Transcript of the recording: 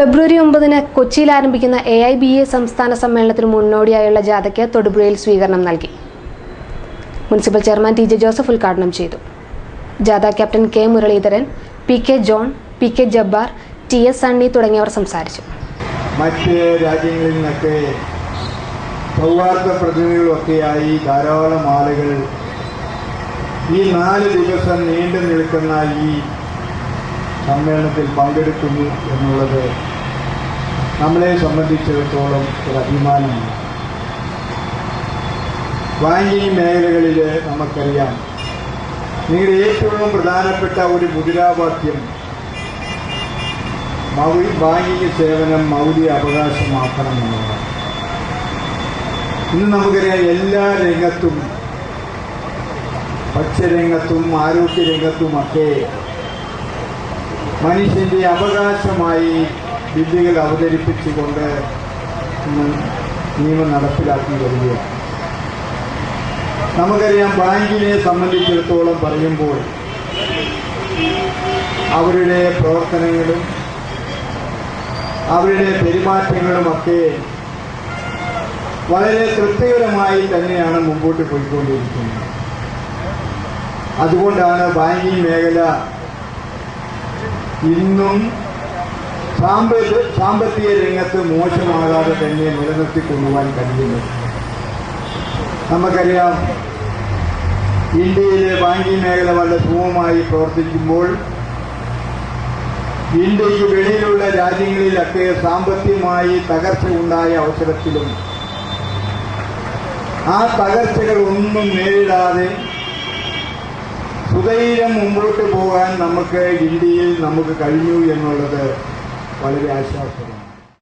ഫെബ്രുവരി ഒമ്പതിന് കൊച്ചിയിൽ ആരംഭിക്കുന്ന എ ഐ ബി എ സംസ്ഥാന സമ്മേളനത്തിന് മുന്നോടിയായുള്ള ജാഥയ്ക്ക് തൊടുപുഴയിൽ സ്വീകരണം നൽകി. Municipal chairman T J Joseph ഉദ്ഘാടനം ചെയ്തു. ജാഥ captain K Muraleedharan P K John P K Jabbar T S Sunny തുടങ്ങിയവർ സംസാരിച്ചു. രാജ്യങ്ങളിൽ നിന്നൊക്കെ പ്രതിനിധികളൊക്കെയായി ധാരാളം ആളുകൾ ഈ നാല് ദിവസം നീണ്ടു നിൽക്കുന്ന ഈ സമ്മേളനത്തിൽ പങ്കെടുക്കുന്നു എന്നുള്ളത് നമ്മളെ സംബന്ധിച്ചിടത്തോളം ഒരു അഭിമാനമാണ്. ബാങ്കിങ് മേഖലകളിൽ നമുക്കറിയാം നിങ്ങളുടെ ഏറ്റവും പ്രധാനപ്പെട്ട ഒരു മുദ്രാവാക്യം ബാങ്കിങ് സേവനം മൗലിക അവകാശമാക്കണം എന്നുള്ളതാണ് ഇന്ന് നമുക്കറിയാം എല്ലാ രംഗത്തും ഭക്ഷ്യരംഗത്തും ആരോഗ്യരംഗത്തുമൊക്കെ മനുഷ്യന്റെ അവകാശമായി ബില്ലുകൾ അവതരിപ്പിച്ചുകൊണ്ട് നിയമം നടപ്പിലാക്കി വരികയാണ്. നമുക്കറിയാം ബാങ്കിനെ സംബന്ധിച്ചിടത്തോളം പറയുമ്പോൾ അവരുടെ പ്രവർത്തനങ്ങളും അവരുടെ പെരുമാറ്റങ്ങളുമൊക്കെ വളരെ തൃപ്തികരമായി തന്നെയാണ് മുമ്പോട്ട് പോയിക്കൊണ്ടിരിക്കുന്നത്. അതുകൊണ്ടാണ് ബാങ്കിംഗ് മേഖല ഇന്നും സാമ്പത്തിക രംഗത്ത് മോശമാകാതെ തന്നെ നിലനിർത്തിക്കൊള്ളുവാൻ കഴിയുന്നത് നമുക്കറിയാം ഇന്ത്യയിലെ ബാങ്കിംഗ് മേഖല വളരെ സുഖമായി പ്രവർത്തിക്കുമ്പോൾ ഇന്ത്യയ്ക്ക് വെളിയിലുള്ള രാജ്യങ്ങളിലൊക്കെ സാമ്പത്തികമായി തകർച്ച ഉണ്ടായ അവസരത്തിലും ആ തകർച്ചകൾ ഒന്നും നേരിടാതെ സുധൈര്യം മുമ്പോട്ട് പോകാൻ നമുക്ക് ഇന്ത്യയിൽ നമുക്ക് കഴിഞ്ഞു എന്നുള്ളത് വളരെ ആശ്വാസമാണ്